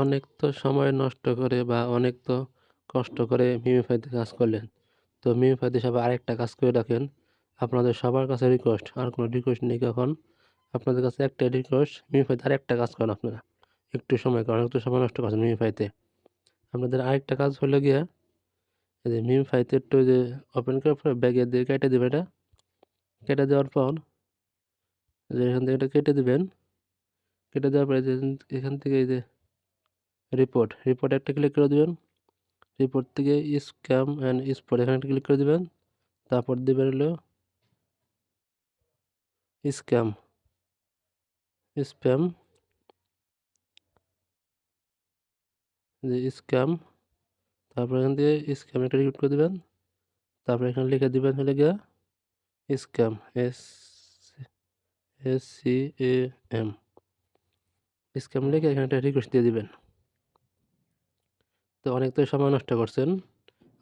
অনেক তো সময় নষ্ট করে বা অনেক তো কষ্ট করে মিমিফাইতে কাজ করলেন। তো মিমিফাইতে সবাই আরেকটা কাজ করে রাখেন। আপনাদের সবার কাছে রিকোয়েস্ট আর কোনো রিকোয়েস্ট নেই কখন? আপনাদের কাছে একটা রিকোয়েস্ট মিমিফাইতে আরেকটা কাজ করেন আপনারা। একটু সময় করেন একটু সময় নষ্ট করছেন মিমিফাইতে আপনাদের আরেকটা কাজ হলো গিয়ে, এই যে মিমিফাইতে একটু যে ওপেন করার পরে ব্যাগে দিয়ে কেটে দেবেন এটা। কেটে দেওয়ার পর, যে এখান থেকে এটা কেটে দেবেন। কেটে দেওয়ার পরে যে এখান থেকে এই যে রিপোর্ট রিপোর্ট একটা ক্লিক করে দেবেন। রিপোর্ট থেকে স্ক্যাম অ্যান্ড স্পট এখানে একটা ক্লিক করে দেবেন। তারপর দেবেন হলো স্ক্যাম স্প্যাম যে স্ক্যাম তারপর এখান থেকে স্ক্যাম একটা রিপিট করে দেবেন। তারপর এখানে লিখে দেবেন হলে গিয়া scam S S C A M scam লিখে এখানে একটা রিকোয়েস্ট দিয়ে দিবেন। তো অনেক তো সময় নষ্ট করছেন।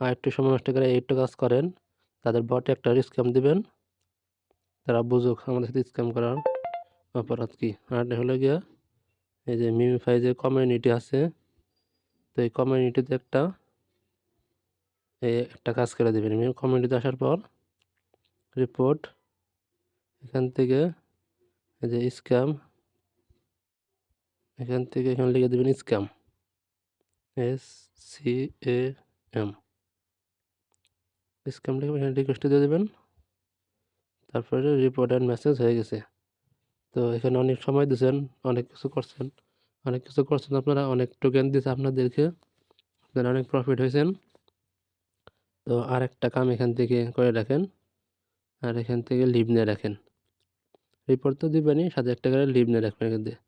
আর একটু সময় নষ্ট করে একটু কাজ করেন, তাদের বটে একটা স্ক্যাম দিবেন। তারা বুঝুক আমাদের সাথে স্ক্যাম করার অপরাধ কী। আর হলো গিয়া, এই যে মিমিফাই যে কমিউনিটি আছে, তো এই কমিউনিটিতে একটা এই একটা কাজ করে দেবেন। কমিউনিটিতে আসার পর রিপোর্ট এখান থেকে এই যে স্ক্যাম এখান থেকে এখানে লিখে দেবেন scam S C A M scam এখানে রিকোয়েস্ট দিয়ে দেবেন। তারপরে রিপোর্ট অ্যান্ড মেসেজ হয়ে গেছে। তো এখানে অনেক সময় দিয়েছেন অনেক কিছু করছেন। অনেক কিছু করছেন আপনারা, অনেক টোকেন দিয়েছে আপনাদেরকে। আপনারা অনেক প্রফিট হয়েছেন। তো আর একটা কাম এখান থেকে করে রাখেন। আর এখান থেকে লিভ নিয়ে রাখেন। রিপোর্ট তো দিবেনই, সাথে একটা করে লিভ নিয়ে রাখবেন এখান থেকে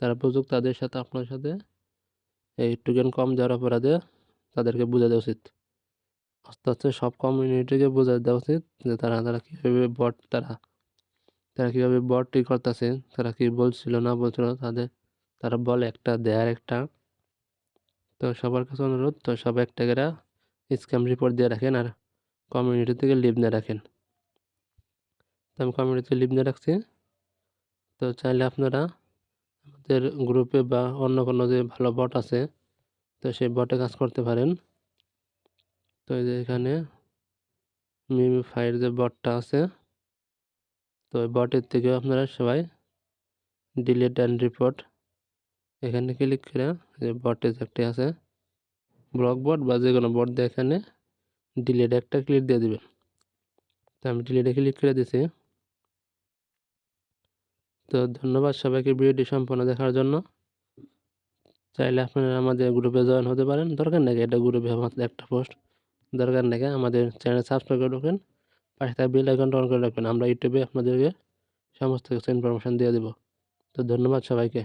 তারা বুঝুক তাদের সাথে, আপনার সাথে। এই টোকেন কম দেওয়ার অপরাধে তাদেরকে বোঝা দেওয়া উচিত। আস্তে আস্তে সব কমিউনিটিকে বোঝা দেওয়া উচিত যে তারা তারা কীভাবে বট তারা তারা কীভাবে বটটি করতেছে, তারা কী বলছিল, না বলছিল, তাদের, তারা বলে একটা, দেয়ার একটা। তো সবার কাছে অনুরোধ, তো সব একটা করে স্ক্যাম রিপোর্ট দিয়ে রাখেন আর কমিউনিটি থেকে লিভ নিয়ে রাখেন। তো আমি কমিউনিটি থেকে লিভ নিয়ে রাখছি। তো চাইলে আপনারা আমাদের গ্রুপে বা অন্য কোনো যে ভালো বট আছে, তো সেই বটে কাজ করতে পারেন। তো এই যে এখানে মিমি মিমিফাইয়ের যে বটটা আছে, তো ওই বটের থেকেও আপনারা সবাই ডিলিট অ্যান্ড রিপোর্ট এখানে ক্লিক করে যে বটে একটি আছে ব্লক বট বা যে কোনো বট দিয়ে এখানে ডিলিট একটা ক্লিক দিয়ে দেবেন। তো আমি ডিলিটে ক্লিক করে দিছি। তো ধন্যবাদ সবাইকে ভিডিওটি সম্পূর্ণ দেখার জন্য। চাইলে আপনারা আমাদের গ্রুপে জয়েন হতে পারেন। দরকার নাকি এটা গ্রুপে আমাদের একটা পোস্ট দরকার নাকি আমাদের চ্যানেল সাবস্ক্রাইব করে রাখবেন। পাশে থাকা বেল আইকনটা অন করে রাখবেন। আমরা ইউটিউবে আপনাদেরকে সমস্ত কিছু ইনফরমেশান দিয়ে দেবো। তো ধন্যবাদ সবাইকে।